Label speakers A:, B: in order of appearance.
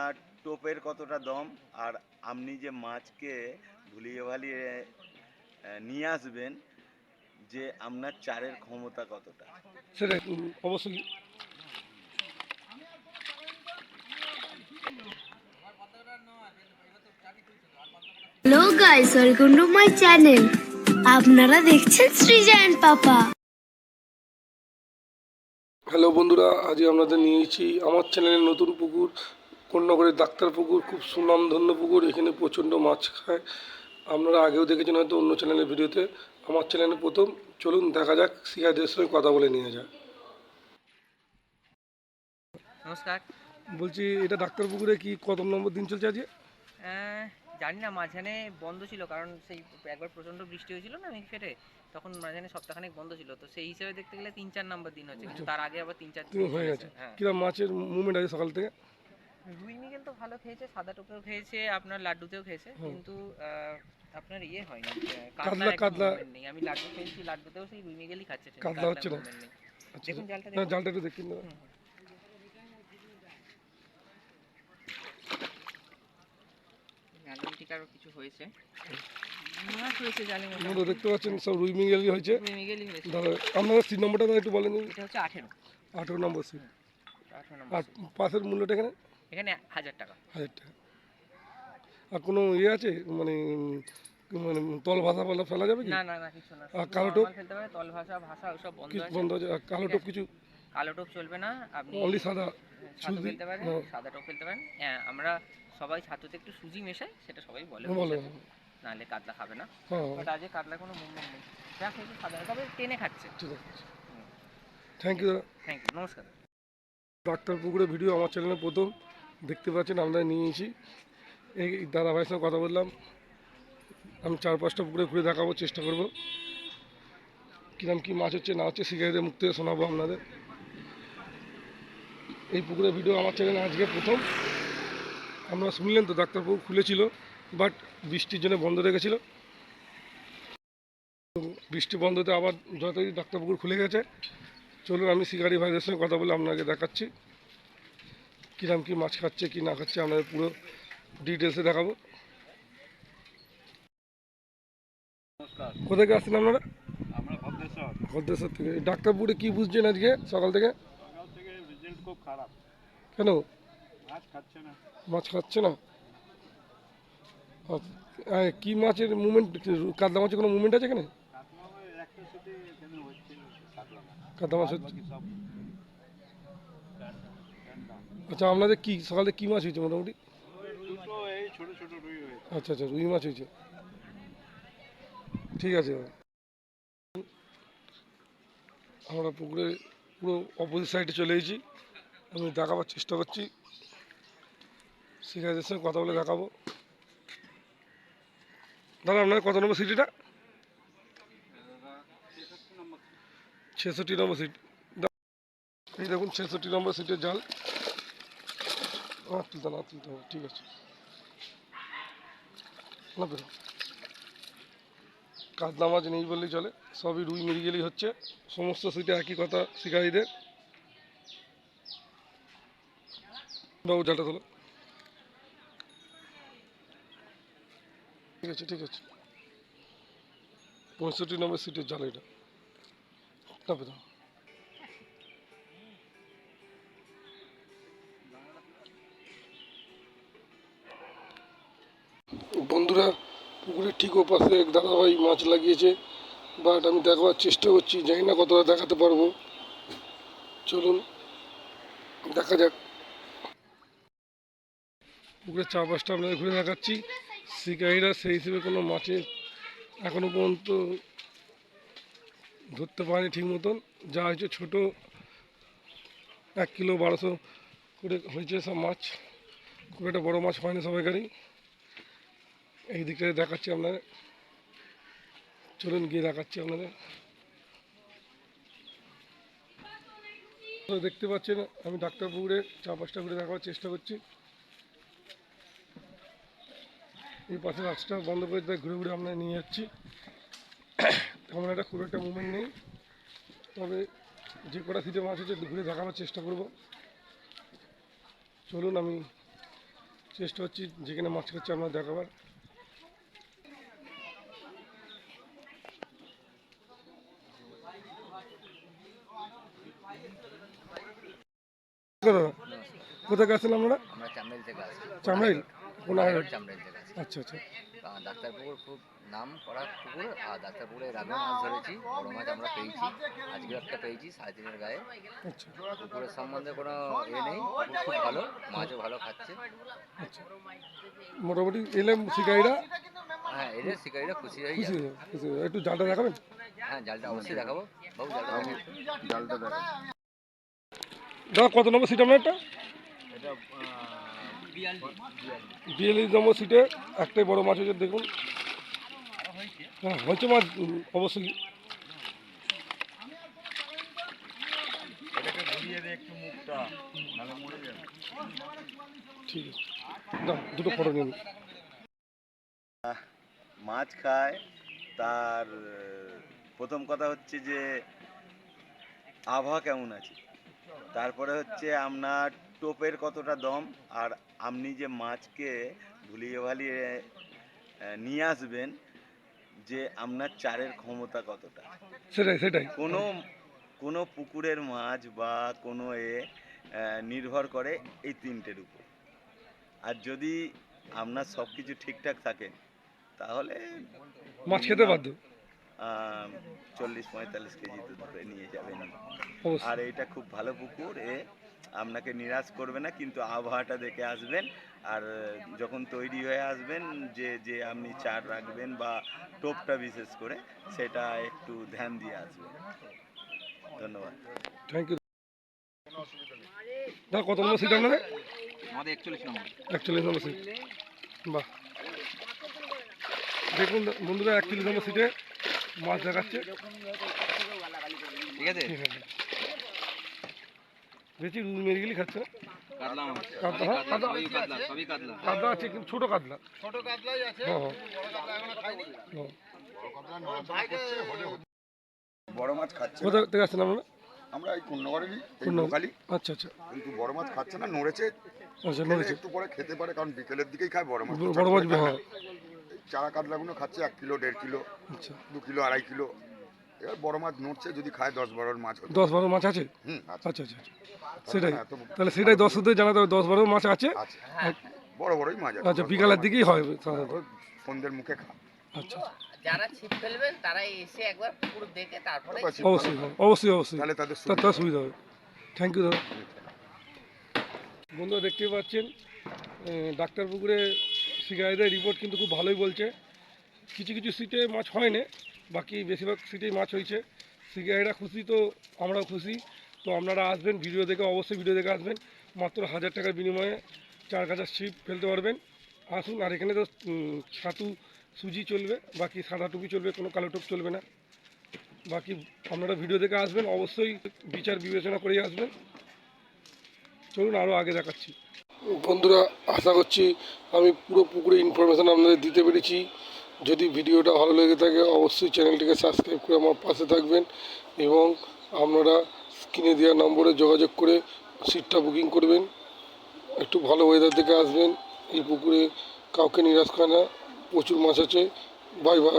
A: আর টোপের কতটা দম আর আপনি যে মাছকে ভুলিয়ে ভালিয়ে নিয়ে আসবেন যে আপনার চারের ক্ষমতা কতটা?
B: সেটা অবশ্যই।
C: Hello guys welcome to my channel আপনারা দেখছেন সৃজন পাপা।
B: হ্যালো বন্ধুরা আজকে আপনাদের নিয়েছি আমার চ্যানেলের নতুন পুকুর কন্যাগড়ের ডাক্তার পুকুর খুব সুনামধন্য পুকুর এখানে প্রচণ্ড মাছ খায়। আপনারা আগেও দেখেছেন হয়তো অন্য চ্যানেলের ভিডিওতে। আমার চ্যানেলে প্রথম। চলুন দেখা যাক শিকারদের সঙ্গে কথা বলে নিয়ে যাক
D: নমস্কার।
B: বলছি এটা ডাক্তার পুকুরে কি কত নম্বর দিন চলছে আজকে?
D: জানি না মাঝখানে বন্ধ ছিল কারণ সেই একবার প্রচণ্ড বৃষ্টি হয়েছিল না ফেটে তখন মাঝখানে সপ্তাহখানেক বন্ধ ছিল। তো সেই হিসাবে দেখতে গেলে তিন চার নম্বর দিন হচ্ছে কিন্তু তার আগে আবার তিন চার দিন
B: হয়ে। গেছে।
D: হ্যাঁ।
B: কিরম মাছের মুভমেন্ট আছে সকাল থেকে?
D: রুই মিগেল তো ভালো খেয়েছে সাদা টোপেও খেয়েছে আপনার লাড্ডুতেও খেয়েছে কিন্তু আপনার ইয়ে হয়নি
B: কাতলা- কাতলা-
D: নেই। আমি লাড্ডু খেয়েছি লাড্ডুতেও সেই রুই মিগেলই খাচ্ছে
B: কাতলা হচ্ছে না? আচ্ছা
D: দেখুন জালটা
B: না
D: দেখুন।
B: জালটা একটু দেখি না
D: আরও কিছু হয়েছে। মাছ হয়েছে জালি
B: আপনারা দেখতে পাচ্ছেন সব রুই মিঙ্গেলি হয়েছে।
D: রুই মিগেলই হয়েছে।
B: দাদা আপনারা সিট নম্বরটা দাদা একটু বলেন।
D: এটা হচ্ছে আঠেরো।
B: আঠেরো নম্বর সিট।
D: আঠেরো
B: আর পাশের মূল্যটা এখানে?
D: এখানে হাজার টাকা।
B: হাজার টাকা। আর কোনো ইয়ে আছে? মানে মানে তল ভাষা বলা ফেলা যাবে কি?
D: না না না কিছু না।
B: আর কালো টোপ?
D: normal পারে তল ভাষা ভাষা ওসব বন্ধ
B: কিছু
D: আছে।
B: বন্ধ আছে? কালো টোপ কিছু?
D: কালো টোপ চলবে না আপনি
B: অনলি সাদা?
D: ছাতু
B: সুজি?
D: পারেন
B: হ্যাঁ।
D: সাদা টোপ খেলতে পারেন। হ্যাঁ আমরা সবাই একটু সুজি মেশাই সেটা সবাই বলে
B: বলো
D: নাহলে কাতলা খাবে না।
B: হ্যাঁ।
D: বাট আজকে কাতলা কোনো মুভমেন্ট নেই। যা খেয়েছে সাদা তবে টেনে খাচ্ছে।
B: ঠিক আছে। থ্যাংক ইউ
D: থ্যাংক ইউ নমস্কার।
B: ডাক্তার পুকুরের ভিডিও আমার চ্যানেলে প্রথম। দেখতে পাচ্ছেন আমরা নিয়েছি এই দাদা ভাইয়ের সঙ্গে কথা বললাম। আমি চার পাঁচটা পুকুরে ঘুরে দেখাবো, চেষ্টা করব। কিরম কী মাছ হচ্ছে, না হচ্ছে শিকারীদের মুখ থেকে শোনাবো আপনাদের। এই পুকুরের ভিডিও আমার চ্যানেলে আজকে প্রথম। আপনারা শুনলেন তো ডাক্তার পুকুর খুলেছিল, বাট বৃষ্টির জন্য বন্ধ রেখেছিল বৃষ্টি বন্ধতে আবার যতই ডাক্তার পুকুর খুলে গেছে। চলুন, আমি শিকারি ভাইদের সঙ্গে কথা বলে আপনাকে দেখাচ্ছি। কিরাম কি মাছ খাচ্ছে কি না খাচ্ছে আপনাদের পুরো ডিটেলসে দেখাবো। কোথায় থেকে আসছেন আপনারা?
E: ভদ্রেশ্বর।
B: থেকে। ডাক্তারপুরে কি বুঝছেন আজকে সকাল থেকে? কেন?
E: মাছ খাচ্ছে না।
B: আচ্ছা, কি মাছের মুভমেন্ট কাতলা মাছের কোনো মুভমেন্ট আছে এখানে?
E: কাতলা মাছ।
B: হচ্ছে। আচ্ছা আপনাদের কি, সকালে কি মাছ হয়েছে মোটামুটি? আচ্ছা আচ্ছা রুই মাছ হয়েছে। ঠিক আছে আমরা পুকুরে পুরো অপোজিট সাইডে চলে এসেছি। আমি দেখাবার চেষ্টা করছি। শিকারীদের সঙ্গে কথা বলে দেখাবো। দাদা, আপনার কত নম্বর সিটিটা? ছেষট্টি নম্বর সিট। এই দেখুন, ছেষট্টি নম্বর সিটের জাল। তুলতে না তুলতে হবে ঠিক আছে। না বেরো। কাতলা মাছ নেই বললেই চলে, সবই রুই মিরিগেলেই হচ্ছে। সমস্ত সিটে একই কথা শিকারীদের। বাবু, জালটা তোলো। ঠিক আছে ঠিক আছে। পঁয়ষট্টি নম্বর সিটের জাল এটা। না বন্ধুরা, পুকুরের ঠিক ওপাশে এক দাদাভাই মাছ লাগিয়েছে, বাট আমি দেখাবার চেষ্টা করছি, জানি না কতটা দেখাতে পারব। চলুন, দেখা যাক। পুকুরের চারপাশটা আপনাদের ঘুরে দেখাচ্ছি। শিকারীরা সেই হিসেবে কোনো মাছের এখনও পর্যন্ত ধরতে পারেনি ঠিক মতন। যা হয়েছে ছোটো, এক কিলো বারোশো করে হয়েছে সব মাছ। খুব একটা বড়ো মাছ হয়নি সবাইকারই। এই দিকটা দেখাচ্ছি আপনাদের। চলুন গিয়ে দেখাচ্ছি আপনাদের। দেখতে পাচ্ছেন, আমি ডাক্তার পুকুরে পাঁচটা ঘুরে দেখাবার চেষ্টা করছি। এই পাশে রাস্তা বন্ধ করে তাই ঘুরে ঘুরে আমরা নিয়ে যাচ্ছি। তেমন একটা খুব একটা মুভমেন্ট নেই। তবে যে কটা সিটে মাছ হচ্ছে ঘুরে দেখাবার চেষ্টা করব। চলুন আমি চেষ্টা করছি যেখানে মাছ খাচ্ছে আমরা দেখাবার দাদা কোথায় গেছেন আপনারা
F: আমরা চামড়াইল থেকে আসছি।
B: চামড়াইল কোনাহাট
F: চামড়াইল থেকে আসছি।
B: আচ্ছা আচ্ছা।
F: ডাক্তারপুকুর খুব নাম করা পুকুর আর ডাক্তারপুকুরে এর মাছ ধরেছি বড় মাছ আমরা পেয়েছি। আজকেও একটা পেয়েছি সাড়ে তিনের গায়ে।
B: আচ্ছা।
F: পুকুরের সম্বন্ধে কোনো এ নেই খুব ভালো মাছও ভালো খাচ্ছে।
B: আচ্ছা। মোটামুটি এলে শিকারীরা?
F: হ্যাঁ এদের শিকারীরা খুশি হয়ে
B: খুশি খুশি একটু জালটা দেখাবেন?
F: হ্যাঁ জালটা অবশ্যই দেখাবো। বাবু জালটা
E: জালটা দেখো
B: দাদা কত নম্বর সিট আপনার একটা বিয়াল্লিশ নম্বর সিটে একটাই বড় মাছ হয়েছে দেখুন। হ্যাঁ হয়েছে মাছ অবশ্যই। ঠিক আছে। দুটো ফটো নিন।
A: মাছ খায় তার প্রথম কথা হচ্ছে যে আবহাওয়া কেমন আছে? তারপরে হচ্ছে আপনার টোপের কতটা দম? আর আপনি যে মাছকে ভুলিয়ে ভালিয়ে নিয়ে আসবেন যে আপনার চারের ক্ষমতা কতটা?
B: সেটাই সেটাই।
A: কোনো কোনো পুকুরের মাছ বা কোনো এ নির্ভর করে এই তিনটের উপর। আর যদি আপনার সব কিছু ঠিকঠাক থাকে তাহলে
B: মাছ খেতে বাধ্য।
A: চল্লিশ পঁয়তাল্লিশ কেজি নিয়ে যাবেন। আর এইটা খুব ভালো পুকুর এ আপনাকে নিরাশ করবে না কিন্তু আবহাওয়াটা দেখে আসবেন। আর যখন তৈরি হয়ে আসবেন যে যে আপনি চার রাখবেন বা টোপটা বিশেষ করে সেটা একটু ধ্যান দিয়ে আসবেন। ধন্যবাদ।
B: থ্যাংক ইউ দাদা কত নম্বর সিট আপনাদের?
E: আমাদের একচল্লিশ নম্বর।
B: একচল্লিশ নম্বর সিট বাহ। দেখুন বন্ধুরা একচল্লিশ নম্বর সিটে মাছ দেখাচ্ছে।
E: ঠিক আছে?
B: ঠিক আছে বেশি রুল মেরে গেলে খাচ্ছে।
E: কাতলা মাছ।
B: হ্যাঁ, কাতলা। আছে। কিন্তু ছোটো কাতলা।
E: ছোট কাতলাই আছে
B: হ্যাঁ হ্যাঁ।
E: বড়
B: হ্যাঁ।
G: মাছ খাচ্ছে না।
B: কোথা থেকে আসছেন আপনারা?
G: আমরা এই কুন্নগরেরই এই
B: কুন্নগর।
G: লোকালি।
B: আচ্ছা আচ্ছা।
G: কিন্তু বড় মাছ খাচ্ছে না নড়েছে।
B: আচ্ছা নড়েছে।
G: একটু পরে খেতে পারে কারণ বিকেলের দিকেই খায় বড় মাছ।
B: বড় মাছ হ্যাঁ।
G: চারা কাতলাগুলো খাচ্ছে এক কিলো দেড় কিলো
B: আচ্ছা।
G: দু কিলো আড়াই কিলো। এবার বড় মাছ নড়ছে যদি খায় দশ বারোর মাছ
B: দশ বারো মাছ আছে?
G: হুম
B: আচ্ছা আচ্ছা আচ্ছা। সেটাই।
G: এত
B: তাহলে সেটাই দর্শকদের জানাতে হবে দশ বারো মাছ আছে।
G: বড় বড়ই মাছ আছে।
B: আচ্ছা বিকালের দিকেই হয়। সাধারণত
G: সন্ধ্যের মুখে খা।
B: আচ্ছা
F: যারা ছিপ ফেলবেন তারা এসে একবার পুকুর দেখে তারপরে
B: অবশ্যই হ্যাঁ, অবশ্যই অবশ্যই।
G: তাহলে তাদের
B: তার
G: সুবিধা
B: হবে। থ্যাংক ইউ দাদা। বন্ধুরা দেখতেই পাচ্ছেন ডাক্তার পুকুরে শিকারীদের রিপোর্ট কিন্তু খুব ভালোই বলছে। কিছু কিছু সিটে মাছ হয় না। বাকি বেশিরভাগ সিটেই মাছ হয়েছে। শিকারীরা খুশি তো, আমরাও খুশি। তো আপনারা আসবেন, ভিডিও দেখে অবশ্যই ভিডিও দেখে আসবেন। মাত্র হাজার টাকার বিনিময়ে চার কাজার ছিপ ফেলতে পারবেন। আসুন, আর এখানে তো ছাতু, সুজি চলবে, বাকি সাদা টুপি চলবে, কোনো কালো টুপ চলবে না। বাকি আপনারা ভিডিও দেখে আসবেন, অবশ্যই বিচার বিবেচনা করেই আসবেন। চলুন আরও আগে দেখাচ্ছি। বন্ধুরা, আশা করছি আমি পুরো পুকুরে ইনফরমেশান আপনাদের দিতে পেরেছি। যদি ভিডিওটা ভালো লেগে থাকে, অবশ্যই চ্যানেলটিকে সাবস্ক্রাইব করে আমার পাশে থাকবেন এবং আপনারা স্ক্রিনে দেওয়া নম্বরে যোগাযোগ করে সিটটা বুকিং করবেন। একটু ভালো ওয়েদার থেকে আসবেন। এই পুকুরে কাউকে নিরাশ করে না। প্রচুর মাছ আছে। Bye bye